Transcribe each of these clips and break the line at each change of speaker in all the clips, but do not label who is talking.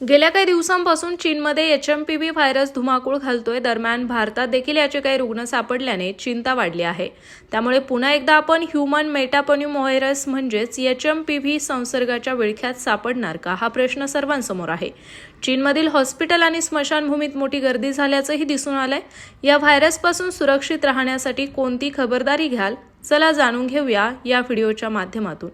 गेल्या काही दिवसांपासून चीनमध्ये H M P V virus धुमाकूळ घालतोय. दरम्यान भारतात देखील याचे काही रुग्ण सापडल्याने चिंता वाढली आहे. त्यामुळे पुन्हा एकदा आपण ह्युमन मेटापन्यू व्हायरस म्हणजेच एच एम पी व्ही संसर्गाच्या विळख्यात सापडणार का हा प्रश्न सर्वांसमोर आहे. चीनमधील हॉस्पिटल आणि स्मशानभूमीत मोठी गर्दी झाल्याचंही दिसून आलंय. या व्हायरसपासून सुरक्षित राहण्यासाठी कोणती खबरदारी घ्याल चला जाणून घेऊया या व्हिडिओच्या माध्यमातून.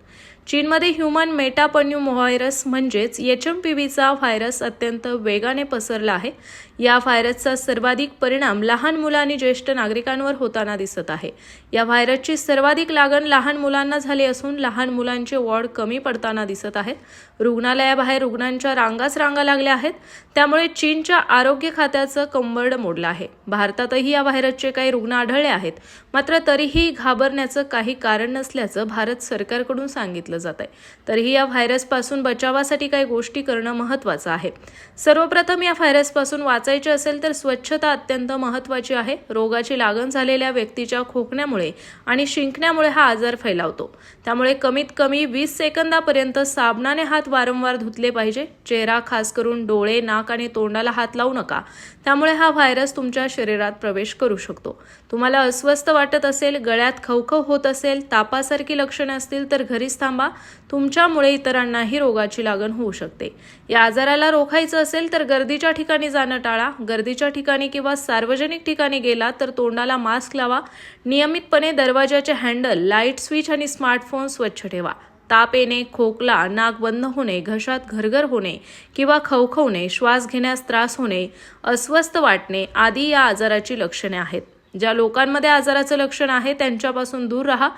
चीनमध्ये ह्युमन मेटापन्यू व्हायरस म्हणजेच एच एम पी व्हीचा व्हायरस अत्यंत वेगाने पसरला आहे. या व्हायरसचा सर्वाधिक परिणाम लहान मुलं आणि ज्येष्ठ नागरिकांवर होताना दिसत आहे. या व्हायरसची सर्वाधिक लागण लहान मुलांना झाली असून लहान मुलांचे वॉर्ड कमी पडताना दिसत आहेत. रुग्णालयाबाहेर रुग्णांच्या रांगाच रांगा लागल्या आहेत. त्यामुळे चीनच्या आरोग्य खात्याचं कंबरड मोडलं आहे. भारतातही या व्हायरसचे काही रुग्ण आढळले आहेत. मात्र तरीही घाबरण्याचं काही कारण नसल्याचं भारत सरकारकडून सांगितलं जात आहे. तरीही या व्हायरसपासून बचावासाठी काही गोष्टी करणं महत्त्वाचं आहे. सर्वप्रथम या व्हायरसपासून वाचायचे असेल तर स्वच्छता अत्यंत महत्त्वाची आहे. रोगाची लागण झालेल्या व्यक्तीच्या खोकण्यामुळे आणि शिंकण्यामुळे हा आजार फैलावतो. त्यामुळे कमीत कमी वीस सेकंदापर्यंत साबणाने हात वारंवार धुतले पाहिजे. चेहरा खास करून डोळे नाक आणि तोंडाला हात लावू नका. त्यामुळे हा व्हायरस तुमच्या शरीरात प्रवेश करू शकतो. तुम्हाला अस्वस्थ वाटत असेल गळ्यात खवखव होत असेल तापासारखी लक्षणे असतील तर घरीच थांबा. तुमच्यामुळे इतरांनाही रोगाची लागण होऊ शकते. या आजाराला रोखायचं असेल तर गर्दीच्या ठिकाणी जाणं टाळा. गर्दीच्या ठिकाणी किंवा सार्वजनिक ठिकाणी गेला तर तोंडाला मास्क लावा. नियमितपणे दरवाजाचे हँडल लाइट स्विच आणि स्मार्टफोन स्वच्छ ठेवा. ताप येणे खोकला नाक बंद होणे घशात घरघर होणे किंवा खवखवणे श्वास घेण्यास त्रास होणे अस्वस्थ वाटणे आदी या आजाराची लक्षणे आहेत. ज्या लोकांमध्ये आजाराचं लक्षण आहे त्यांच्यापासून दूर राहा.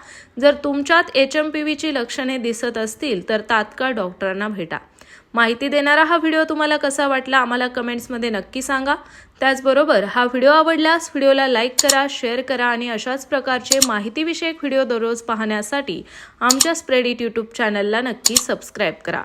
जर तुमच्यात एच एम पी व्हीची लक्षणे दिसत असतील तर तात्काळ डॉक्टरांना भेटा. माहिती देणारा हा व्हिडिओ तुम्हाला कसा वाटला आम्हाला कमेंट्समध्ये नक्की सांगा. त्याचबरोबर हा व्हिडिओ आवडल्यास व्हिडिओला लाईक करा शेअर करा आणि अशाच प्रकारचे माहितीविषयक व्हिडिओ दररोज पाहण्यासाठी आमच्या स्प्रेडिट यूट्यूब चॅनलला नक्की सबस्क्राईब करा.